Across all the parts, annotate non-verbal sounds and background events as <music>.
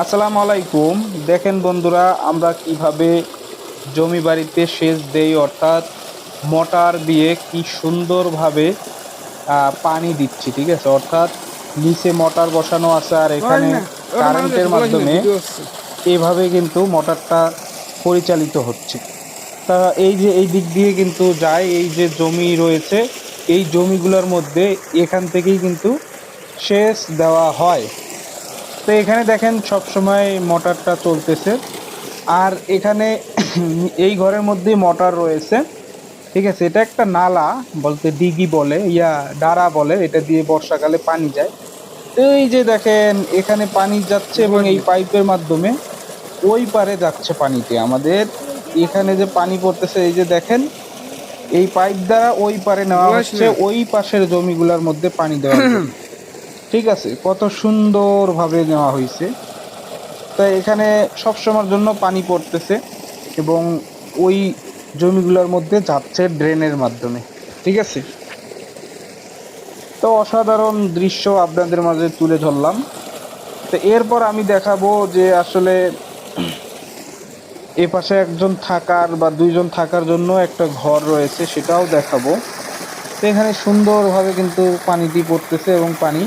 আসসালামু আলাইকুম। দেখেন বন্ধুরা আমরা কীভাবে জমি বাড়িতে সেচ দেই অর্থাৎ মোটর দিয়ে কি সুন্দরভাবে পানি দিচ্ছি ঠিক আছে? অর্থাৎ নিচে মোটর বসানো আছে আর এখানে কারেন্টের মাধ্যমে এভাবে কিন্তু মোটরটা পরিচালিত হচ্ছে। তা এই যে এই দিক দিয়ে কিন্তু যায় এই যে জমি রয়েছে এই জমিগুলোর মধ্যে এখান থেকেই কিন্তু সেচ দেওয়া হয়। তো এখানে দেখেন সব সময় মোটরটা চলতেছে। আর এখানে <clears throat> এই ঘরের মধ্যেই মোটর রয়েছে। ঠিক আছে এটা একটা নালা বলতে দিঘি বলে ইয়া ডারা বলে এটা দিয়ে বর্ষাকালে পানি যায়। তো এই যে দেখেন এখানে পানি যাচ্ছে এবং এই পাইপের মাধ্যমে ওই পারে যাচ্ছে পানিতে আমাদের এখানে যে পানি পড়তেছে এই যে দেখেন এই পাইপ দ্বারা ওই পারে নেওয়া হচ্ছে ওই পাশের জমিগুলোর মধ্যে পানি দেওয়া। <clears throat> ঠিক আছে, কত সুন্দরভাবে নেওয়া হয়েছে তাই এখানে সবসময়ের জন্য পানি পড়তেছে এবং ওই জমিগুলোর মধ্যে যাচ্ছে ড্রেনের মাধ্যমে, ঠিক আছে? তো অসাধারণ দৃশ্য আপনাদের মাঝে তুলে ধরলাম। তো এরপর আমি দেখাবো যে আসলে এ পাশে একজন থাকার বা দুইজন থাকার জন্য একটা ঘর রয়েছে, সেটাও দেখাবো। তো এখানে সুন্দরভাবে কিন্তু পানিটি পড়তেছে এবং পানি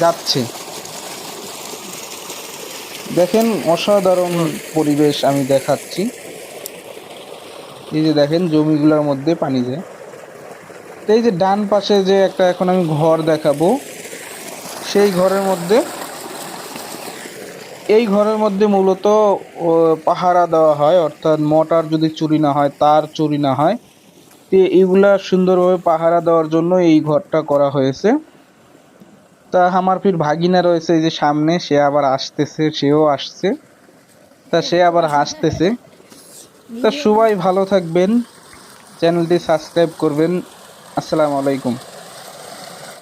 যাচ্ছে। দেখেন অসাধারণ পরিবেশ আমি দেখাচ্ছি। এই যে দেখেন জমিগুলোর মধ্যে পানি যায় তো এই যে ডান পাশে যে একটা এখন আমি ঘর দেখাবো, সেই ঘরের মধ্যে এই ঘরের মধ্যে মূলত পাহারা দেওয়া হয়, অর্থাৎ মোটর যদি চুরি না হয়, তার চুরি না হয়, তো এইগুলা সুন্দরভাবে পাহারা দেওয়ার জন্য এই ঘরটা করা হয়েছে। তা আমার ফির ভাগিনা রয়েছে এই যে সামনে, সে আবার আসতেছে, সেও আসছে। তা সে আবার হাসতেছে। তা সবাই ভালো থাকবেন, চ্যানেলটি সাবস্ক্রাইব করবেন। আসসালামু আলাইকুম।